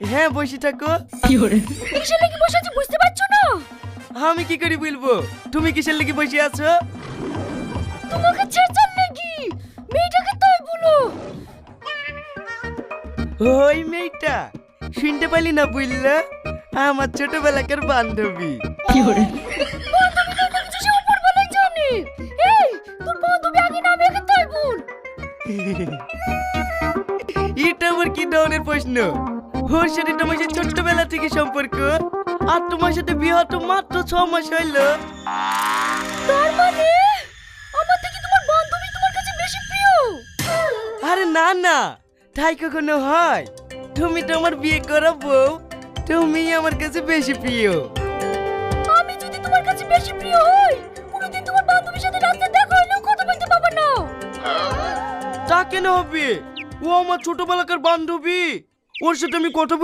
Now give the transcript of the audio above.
হ্যাঁ বসে থাকো। কিসের লাগি বসে আছি বুঝতে পারছ না? আমি কি করে বলব? তুমি কিসের লেগে বসে আছো? তোমাকে ছেড়ছার নাকি মেয়েটাকে তাই বলো। ওই মেয়েটা শুনতে পারলি না বুঝলে আমার ছোটবেলাকার বান্ধবী। বান্ধবী তো কিছু সে উপর বেলায় জানে। এই তোর বান্ধবী আগে নামে আগে তাই বল। এটা আমার কি ধরনের প্রশ্ন? ওর সাথে তোমার সাথে ছোট্টবেলা থেকে সম্পর্ক। আর তোমার সাথে বিয়ে হতো মাত্র ছ মাস হইল। তার মানে? আমার থেকে তোমার বান্ধবী তোমার কাছে বেশি প্রিয়? আরে না না তাই কখনো হয়। তুমি তো আমার বিয়ে করা বউ তুমি আমার কাছে বেশি প্রিয়। আমি যদি তোমার কাছে বেশি প্রিয় হই কোনোদিন তোমার বান্ধবীর সাথে রাস্তায় দেখা হলেও কথা বলতে পারবে না। তা কেন হবে? ও আমার ছোটবেলাকার বান্ধবী। ওর সাথে আমি কথা